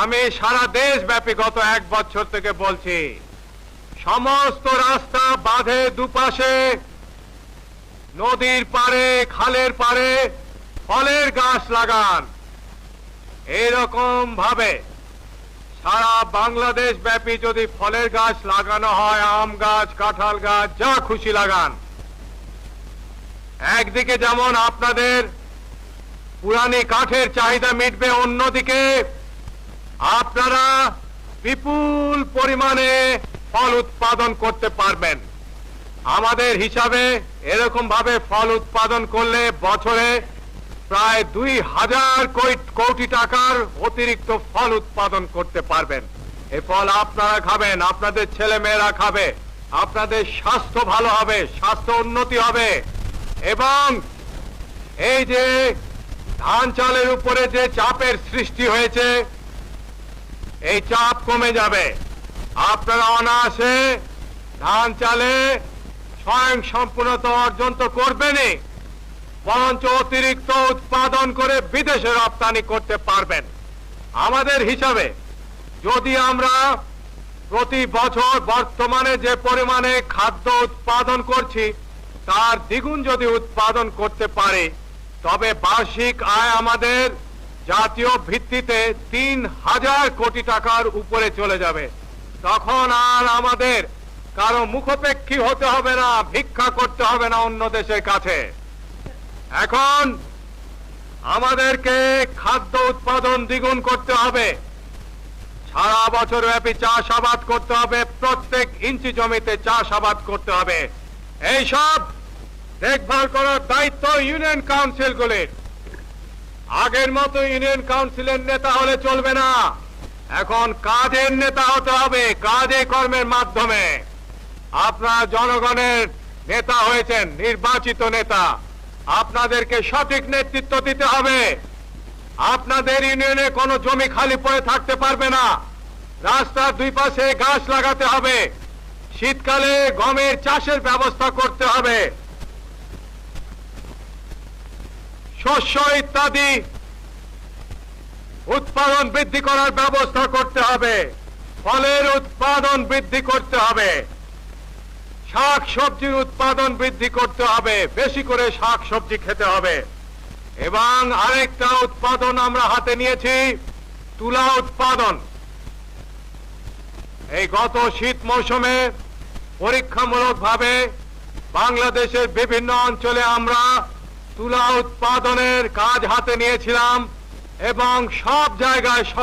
আমি সারা দেশ ব্যাপী গত এক বছর থেকে বলছি, সমস্ত রাস্তা বাঁধে দুপাশে, নদীর পারে খালের পারে ফলের গাছ লাগান। এইরকম ভাবে সারা বাংলাদেশ ব্যাপী যদি ফলের গাছ লাগানো হয়, আম গাছ, কাঁঠাল গাছ, যা খুশি লাগান। একদিকে যেমন আপনাদের পুরানি কাঠের চাহিদা মিটবে, অন্যদিকে আপনারা বিপুল পরিমাণে ফল উৎপাদন করতে পারবেন। আমাদের হিসাবে এরকম ভাবে ফল উৎপাদন করলে বছরে প্রায় দুই হাজার কোটি- টাকার অতিরিক্ত ফল উৎপাদন করতে পারবেন। এ ফল আপনারা খাবেন, আপনাদের ছেলে মেয়েরা খাবে, আপনাদের স্বাস্থ্য ভালো হবে, স্বাস্থ্য উন্নতি হবে। এবং এই যে ধান চালের উপরে যে চাপের সৃষ্টি হয়েছে এই চাপ কমে যাবে। আপনারা অনায়াসে ধান চালে স্বয়ং সম্পূর্ণতা অর্জন তো করবেনই, বরঞ্চ অতিরিক্ত উৎপাদন করে বিদেশে রপ্তানি করতে পারবেন। আমাদের হিসাবে, যদি আমরা প্রতি বছর বর্তমানে যে পরিমাণে খাদ্য উৎপাদন করছি, তার দ্বিগুণ যদি উৎপাদন করতে পারে, তবে বার্ষিক আয় আমাদের জাতীয় ভিত্তিতে তিন হাজার কোটি টাকার উপরে চলে যাবে। তখন আর আমাদের কারও মুখপেক্ষী হতে হবে না, ভিক্ষা করতে হবে না অন্য দেশের কাছে। এখন আমাদেরকে খাদ্য উৎপাদন দ্বিগুণ করতে হবে। সারা বছর ব্যাপী চাষাবাদ করতে হবে, প্রত্যেক ইঞ্চি জমিতে চাষাবাদ করতে হবে। এইসব দেখভাল করার দায়িত্ব ইউনিয়ন কাউন্সিল কাউন্সিলগুলির। আগের মতো ইউনিয়ন কাউন্সিলের নেতা হলে চলবে না। এখন কাজের নেতা হতে হবে, কাজে কর্মের মাধ্যমে। আপনারা জনগণের নেতা হয়েছেন, নির্বাচিত নেতা। আপনাদেরকে সঠিক নেতৃত্ব দিতে হবে। আপনাদের ইউনিয়নে কোনো জমি খালি পড়ে থাকতে পারবে না। রাস্তার দুই পাশে গাছ লাগাতে হবে। শীতকালে গমের চাষের ব্যবস্থা করতে হবে। শস্য ইত্যাদি উৎপাদন বৃদ্ধি করার ব্যবস্থা করতে হবে। ফলের উৎপাদন বৃদ্ধি করতে হবে। শাক সবজির উৎপাদন বৃদ্ধি করতে হবে। বেশি করে শাক সবজি খেতে হবে। এবং আরেকটা উৎপাদন আমরা হাতে নিয়েছি, তুলা উৎপাদন। এই গত শীত মৌসুমে পরীক্ষামূলকভাবে বাংলাদেশের বিভিন্ন অঞ্চলে আমরা তুলা উৎপাদনের কাজ হাতে নিয়েছিলাম এবং সব জায়গায় সফল